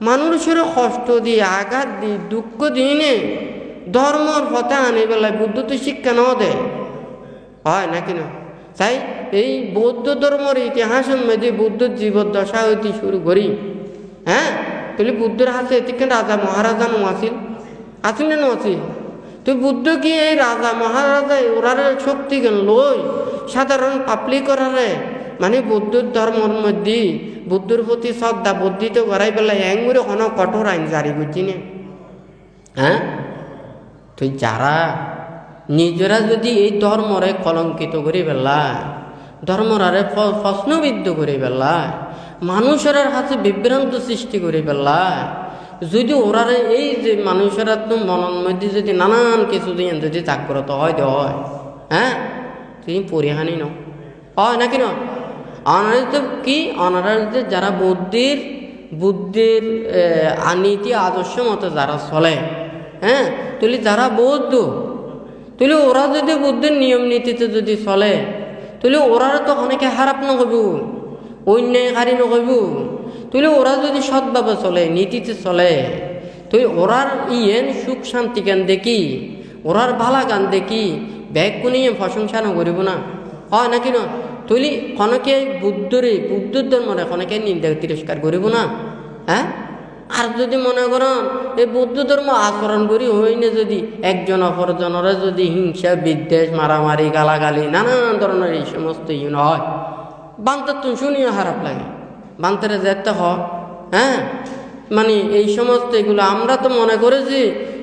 মানুষের কষ্ট দিয়ে, আঘাত দিয়ে, দুঃখ দিয়ে নে। ধর্মর পথে আনে বেলায় বুদ্ধ তো শিক্ষা ন দেয় হয় নাকি না? তাই এই বৌদ্ধ ধর্মের ইতিহাসের মধ্যে বুদ্ধ জীবদ্দশা হইতে শুরু করি। হ্যাঁ? তাহলে বুদ্ধের হাতে এদিকে রাজা মহারাজা নো আসিল আসিল না আসিল তো বুদ্ধ কি এই রাজা মহারাজা ওরার শক্তি লই, সাধারণ পাবলিক করারে মানে বুদ্ধ ধর্মের মধ্যে বুদ্ধর প্রতি শ্রদ্ধা বর্ধিত করাই পেলাই এঙ্গুরে কোনো কঠোর আইন জারি করছি না। হ্যাঁ? তুই যারা নিজেরা যদি এই ধর্মরে কলঙ্কিত করে পেলা ধর্মরারে প্রশ্নবিদ্ধ করে পেলা মানুষের হাতে বিভ্রান্ত সৃষ্টি করে পেলা যদি ওরারে এই যে মানুষের তো মনের মধ্যে যদি নানান কিছু দিয়ে যদি জাগ্রত হয় হয় হ্যাঁ? তুই পরিহানি ন হয় নাকি ন অনারা তো কি? অনারা যে যারা বুদ্ধির বুদ্ধির আহ, নীতি আদর্শ মতো যারা চলে হ্যাঁ? তুলি যারা বৌদ্ধ তুলি ওরা যদি বুদ্ধির নিয়ম নীতিতে যদি চলে তুলি ওরার তো অনেকে খারাপ নকব অন্যায়কারী নকব তুলি ওরা যদি সৎভাবে চলে নীতিতে চলে তুই ওরার ইয়েন সুখ শান্তি গান দেখি? ওরার ভালা গান দেখি? ব্যাগ কোনিয়ে প্রশংসা নকরিব না? হয় নাকি ন তুলি কনকে বুদ্ধরে বুদ্ধ ধর্মরে কনকে নিন্দা তিরস্কার করিব না হ্যাঁ? আর যদি মনে করেন এই বৌদ্ধ ধর্ম আচরণ করি হইনে যদি একজন অপরজনের যদি হিংসা, বিদ্বেষ, মারামারি, গালাগালি নানান ধরনের এই সমস্ত ইউন হয় বান্তার তো শুনিও খারাপ লাগে। বান্তারে যেতে হয় হ্যাঁ? মানে এই সমস্ত এগুলো আমরা তো মনে করেছি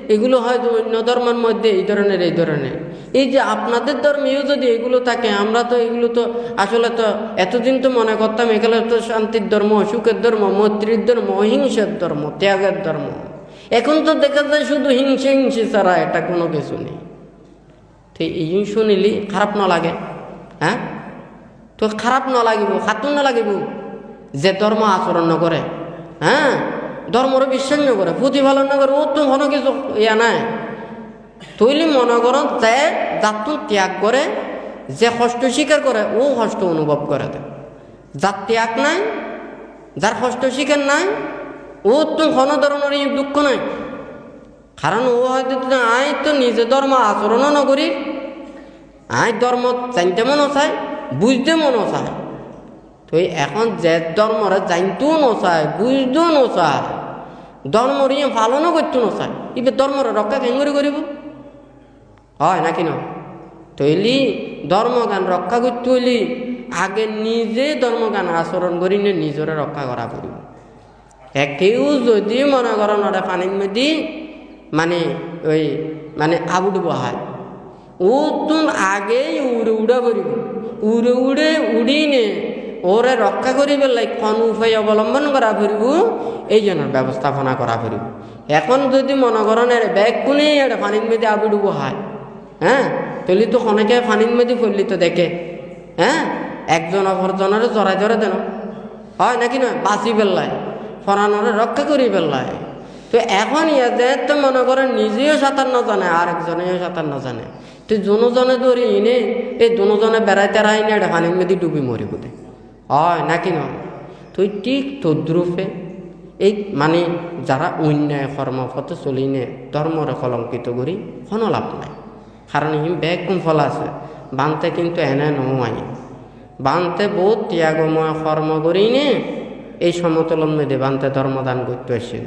এগুলো হয়তো অন্য ধর্মের মধ্যে এই ধরনের এই ধরনের। এই যে আপনাদের ধর্মেও যদি এগুলো থাকে, আমরা তো এগুলো তো আসলে তো এতদিন তো মনে করতাম, এগুলো তো শান্তির ধর্ম, সুখের ধর্ম, মৈত্রীর ধর্ম, অহিংসার ধর্ম, ত্যাগের ধর্ম। এখন তো দেখা যায় শুধু হিংসে হিংসে ছাড়া এটা কোনো কিছু নেই। তো এই শুনিলি খারাপ না লাগে হ্যাঁ? তো খারাপ না লাগিব, খাতুন না লাগিব যে ধর্ম আচরণ নকৰে হ্যাঁ? ধর্মর বিশ্বাস নকৰে প্রতিপালন নকৰে ও তো কোনো কিছু ইয়া নাই। তৈলি মনে করো যে জাতটো ত্যাগ করে, যে কষ্ট স্বীকার করে, ও কষ্ট অনুভব করে যার ত্যাগ নাই, যার কষ্ট স্বীকার নাই, ও তো কোনো ধরনের দুঃখ নাই। কারণ ও হয়তো আই তো নিজে ধর্ম আচরণও নকরি আই ধর্ম জানতে মনে চায়, বুঝতে মনে চায় তো এখন যে ধর্মরে জানতেও নচায়, বুঝতেও নচায়, ধর্মর ইয়ে পালনও করতে নচায়। ইবে ধর্মরে রক্ষা কেঙ্গুরি করিব? হয় নাকি ন তৈলি ধর্মগান রক্ষা করতে হইলি আগে নিজে ধর্মগান আচরণ করি নিজরে রক্ষা করা পড়িব একেও যদি মনে করেন ওরা পানির মধ্যে মানে ওই মানে আবুড বহায়, ও তুন আগেই উড়ে উড়া পড়িব উড়ে উড়ে উড়ি নে ওরে রক্ষা করিবে লাই কোন উপায় অবলম্বন করা পড়িব এই জন্য ব্যবস্থাপনা করা পড়িব এখন যদি মনে করেন এর ব্যাগ কোনে এটা পানির মধ্যে আবুড বহায় হ্যাঁ? তলি তো অনেকে পানির মধ্যে পড়লি তো দেখে। হ্যাঁ? একজন অপরজনের জড়াই ধরে দেন। হয় নাকি নয়? বাঁচি পেল্লায় ফরানোরে রক্ষা করি পেল্লায় তো এখন ইয়াতে তো মনে করেন নিজেও সাঁতার না জানে আর একজনেও সাঁতার না জানে। তো জনজনে ধরি ইনে, এই দুজনে বেড়াইতে রাই না এটা পানির মধ্যে ডুবি মরি বোধে হয় নাকি নয় তুই ঠিক তদ্রুপে এই মানে যারা অন্যায় কর্মপথে চলি নে ধর্মরে কলঙ্কিত করি কোনো লাভ নাই। কারণ ই ব্যাগ ফল আছে? বানতে কিন্তু এনে নয় বানতে বহুত ত্যাগময় কর্ম করি নে এই সমতলন মেয়েদের বানতে ধর্মদান করতে আসছিল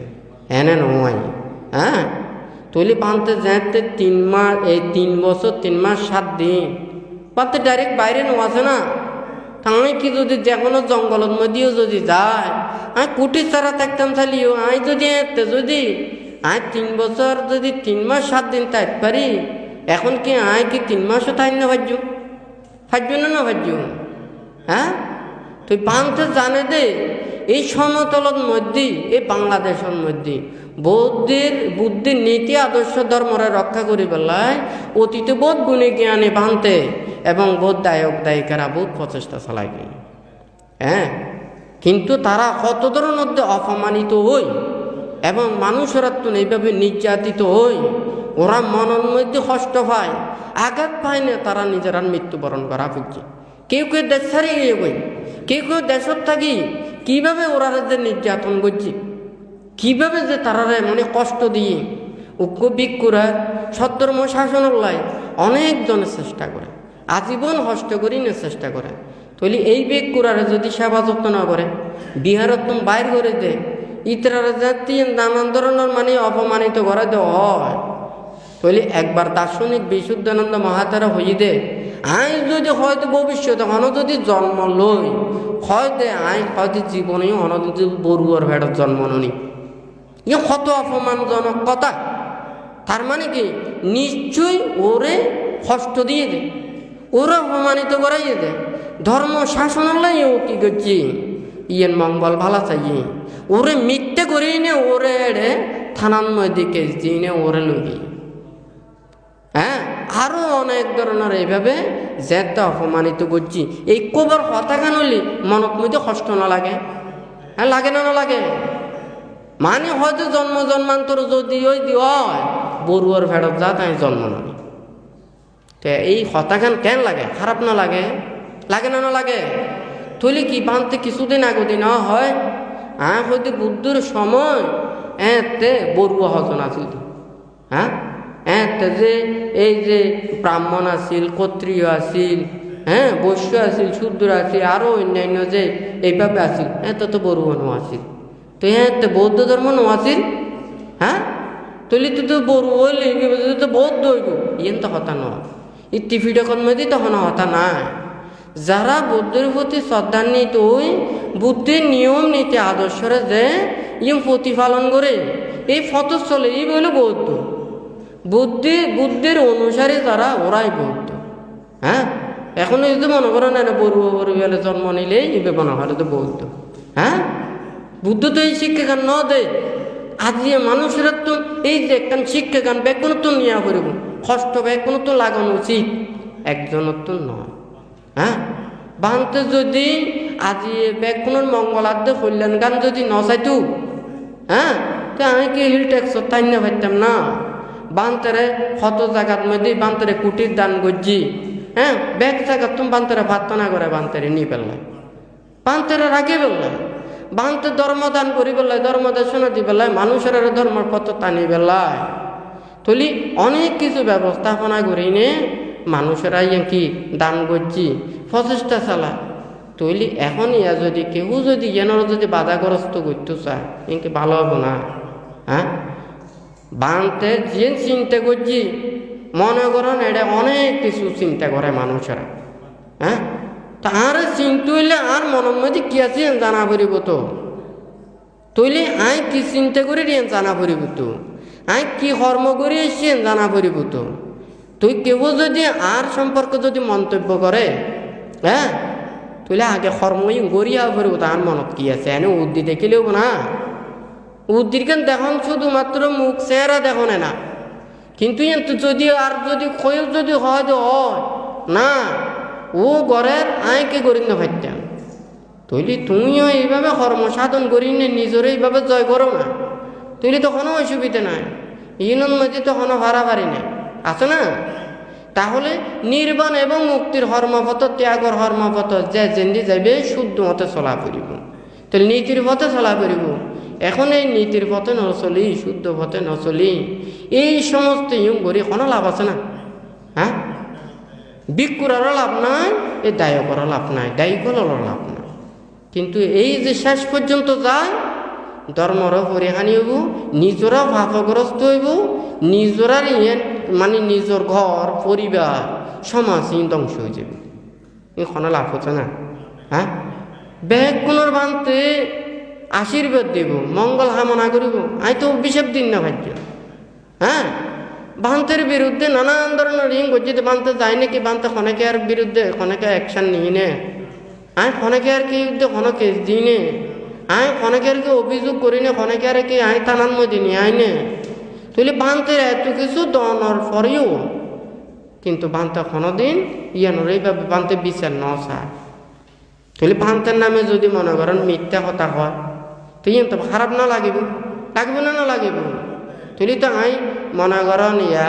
এনে নয় হ্যাঁ তুলি বানতে যেতে তিন মাস এই তিন বছর তিন মাস সাত দিন। বানতে ডাইরেক্ট বাইরে নো আছে না? আমি কি যদি যে কোনো জঙ্গলের মধ্যেও যদি যায় আমি কুটি ছাড়া থাকতাম চালিও আমি যদি এতে যদি আমি তিন বছর যদি তিন মাস সাত দিন তাইতে পারি, এখন কি আয় কি তিন মাসও তাই না ভাজ্য ভাজ্য না না ভাজ্য হ্যাঁ? তুই বাংতে জানে দে এই সমতলের মধ্যে, এই বাংলাদেশের মধ্যে বৌদ্ধের, বুদ্ধির নীতি, আদর্শ ধর্মরে রক্ষা করি পেলায় অতীতে বোধ গুণে জ্ঞানে বানতে এবং বোধ দায়ক দায়িকারা বোধ প্রচেষ্টা চালাই হ্যাঁ? কিন্তু তারা কতদূর মধ্যে অপমানিত হই এবং মানুষেরা তো এইভাবে নির্যাতিত হই, ওরা মনের মধ্যে কষ্ট পায়, আঘাত পায় না তারা নিজেরা মৃত্যুবরণ করা বুঝছে কেউ কেউ দেশ ছাড়িয়ে গিয়ে কেউ কেউ দেশত থাকি কীভাবে ওরা যে নির্যাতন করছে, কীভাবে যে তারারে মানে কষ্ট দিয়ে ঐক্য বিক্ষুরা সত্তরম শাসন লাই অনেকজনের চেষ্টা করে, আজীবন হস্ত করি না চেষ্টা করে। তৈলি এই বিক্ষুরারে যদি সেবা যত্ন না করে, বিহারত বাইর করে দে, ইতরারা জাতি নানান ধরনের মানে অপমানিত করে দে হয়। তৈলি একবার দার্শনিক বিশুদ্ধানন্দ মহাতারা হই দে আই যদি হয়তো ভবিষ্যতে হন যদি জন্ম লই, হয়তো আই হয়তো জীবনেও হন যদি বড়ুয়ার ভেড়ার জন্ম ননি। ই কত অপমানজনক কথা। তার মানে কি? নিশ্চয়ই ওরে কষ্ট দিয়ে দে, ওরা অপমানিত করাইয়ে দে। ধর্ম শাসনালয় ও কি করছি? ইয়েন মঙ্গল ভালা চাই ওরে মিথ্যে করি নে, ওরে এড়ে থানার মধ্যে কেস দিয়ে ওরে লুগি হ্যাঁ? আরও অনেক ধরনের এইভাবে যেতে অপমানিত করছি। এই কবার হতাশা নলি মনত মধ্যে কষ্ট না লাগে হ্যাঁ লাগে না না লাগে মানে হয়তো জন্ম জন্মান্তর যদি ওই দি হয় বড়ুয়ার ভেড়ত যা তাই জন্ম নয় তে এই হতাখান কেন লাগে? খারাপ না লাগে? লাগে না না লাগে তুলি কি বানতে কিছুদিন আগদি না হয়? হ্যাঁ হয়তো বুদ্ধর সময় এতে বড়ুয়া হজন আছিল। তো হ্যাঁ যে এই যে ব্রাহ্মণ আছিল ক্ষত্রিয় আছিল হ্যাঁ বৈশ্য আছিল শূদ্র আছিল আরও অন্যান্য যে এইভাবে আছিল এত তো বড়ুয়া নো আছিল তো এতে বৌদ্ধ ধর্ম নো আছিল হ্যাঁ? তুলি তো বড়ু হইলে তো বৌদ্ধ হইব ইয়েন তো হতা নয় ইত্তিফিডকন মধ্যে তখন হতা নাই। যারা বুদ্ধের প্রতি শ্রদ্ধান্বিত ওই বুদ্ধের নিয়ম নীতি, আদর্শরে যে ইম প্রতিপালন করে, এই ফতস্থলে এই বলে বৌদ্ধ। বুদ্ধি, বুদ্ধের অনুসারে যারা ওরাই বৌদ্ধ। হ্যাঁ? এখন যদি মনে করেন না বড়ু বড়ু বেলে জন্ম নিলে ইবে মনে হয় তো বৌদ্ধ। হ্যাঁ? বুদ্ধ তো এই শিক্ষাগান ন দে আজি মানুষের তো এই যে একখান শিক্ষাগান বেগুন তো নিয়ে করিব। কষ্ট বেগুন তো লাগানো উচিত। একজনের তো নয়। হ্যাঁ? বানতে যদি আজি বেগুনের মঙ্গলার্ধে কল্যাণ গান যদি নচাইতো হ্যাঁ? তো আমি কি হিল ট্যাক্স তাই না পারতাম না? বান্তরে কত জায়গার মধ্যে বান্তরে কুটির দান গজ্জি হ্যাঁ? ব্যাগ জায়গা তুমি বান্তরে ভাত না করে বান্তরে নিয়ে পেলাম বান্তরে রাখি পেলাম বান্তে ধর্মদান করি পেলায় ধর্ম দেশনা দি পেলায় মানুষের ধর্মের পথ টানি পেলায় তুলি অনেক কিছু ব্যবস্থাপনা করি নে মানুষেরা কি দান করছি প্রচেষ্টা চালায় তৈলি এখন ইয়া যদি কেউ যদি এনার যদি বাধাগ্রস্ত করতে চায় ইনকে ভালো হব না হ্যাঁ? বানতে যে চিন্তা করছি, মনে করেন এটা অনেক কিছু চিন্তা করে মানুষেরা হ্যাঁ? তার চিন্তা হইলে আর মনের মধ্যে কি আছে জানা পড়িব তো? তৈলে আই কি চিন্তা করে দিয়ে জানা পড়িব তো? আই কি কর্ম করে এসছেন জানা পড়িব তো? তুই কেউ যদি আর সম্পর্কে যদি মন্তব্য করে হ্যাঁ? তুইলে আগে কর্মই গড়িয়া পড়িব, তার মনত কি আছে? এনে উদ্দি দেখিলেও না। উদ্দিরকেন দেখুন, শুধুমাত্র মুখ চেহারা দেখনে না কিন্তু যদি আর যদি কয়েও যদি হয় হয় না, ও ঘরের আয়কে করি না ভাবতাম তৈলি তুমিও এইভাবে কর্ম সাধন করি নে নিজের এইভাবে জয় করো না। তৈলি তো কোনো অসুবিধা নাই। ইনন মধ্যে তো কোনো হারাহারি নেই। আছে না? তাহলে নির্বাণ এবং মুক্তির হর্মপথ ত্যাগর হর্মপথ যে জেন্দি যাবে শুদ্ধ মতে চলা পড়িব তাহলে নীতির পথে চলা পড়িব এখন এই নীতির পথে নচলি, শুদ্ধ পথে নচলি, এই সমস্ত ইয়ং করি কোনো লাভ আছে না? হ্যাঁ? বিক্ষুরারও লাভ নাই, এই দায়করও লাভ নাই দায়িকলেরও লাভ নাই। কিন্তু এই যে শেষ পর্যন্ত যায়, ধর্মরও পরিহানি হইব নিজরা ভাবগ্রস্ত হইব, নিজরার ইয়ে মানে নিজের ঘর, পরিবার সমাজ ধ্বংস হয়ে যাবে। এখানে লাভ হচ্ছে না। হ্যাঁ? ব্যাগ কোনোর বানতে আশীর্বাদ দেব, মঙ্গল হামনা করিব। আই তো অভিশাপ দিন না ভাগ্য। হ্যাঁ? বান্তের বিরুদ্ধে নানান ধরনের রিং গজ্জিতে। বানতে যায় নাকি? বানতে খনেকে আর বিরুদ্ধে খনেকে অ্যাকশন নিয়ে নে। আয় খনেকে আর কি বিরুদ্ধে কোনো কেস দিই নে। আয় খনেকে আর কি অভিযোগ করি নে। খনেকে আর কি আয় থানার মধ্যে নিয়ে আয় নে। তুলি বান্তের এত কিছু দনের পরেও কিন্তু বান্তে কোনোদিন ইয়ানোর এইভাবে বান্তে বিচার ন চায়। তুলি বান্তের নামে যদি মনে করেন মিথ্যা কথা হয় তুই তো খারাপ না লাগিব লাগবে না না লাগিব তুলি তো আই মনে করেন ইয়া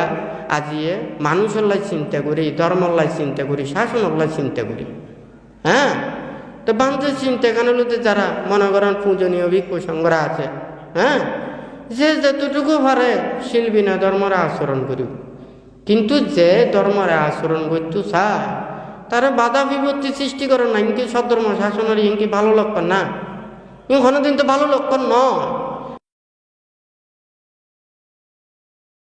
আজিয়ে মানুষের লাই চিন্তা করি ধর্মের লাই চিন্তা করি শাসনের লাই চিন্তা করি হ্যাঁ তো বান্ধব চিন্তা কেন যারা মনে করেন পূজনীয় ভিক্ষু সংগ্রহ আছে হ্যাঁ যে যতটুকু পারে শিল্পী না ধর্মরে আচরণ করিব কিন্তু যে ধর্মরে আচরণ করতে চায় তারা বাধা বিপত্তি সৃষ্টি করে না ইনকি সদ্ধর্ম শাসনের ইনকি ভালো লক্ষণ না ইন দিন তো ভালো লক্ষণ নয়।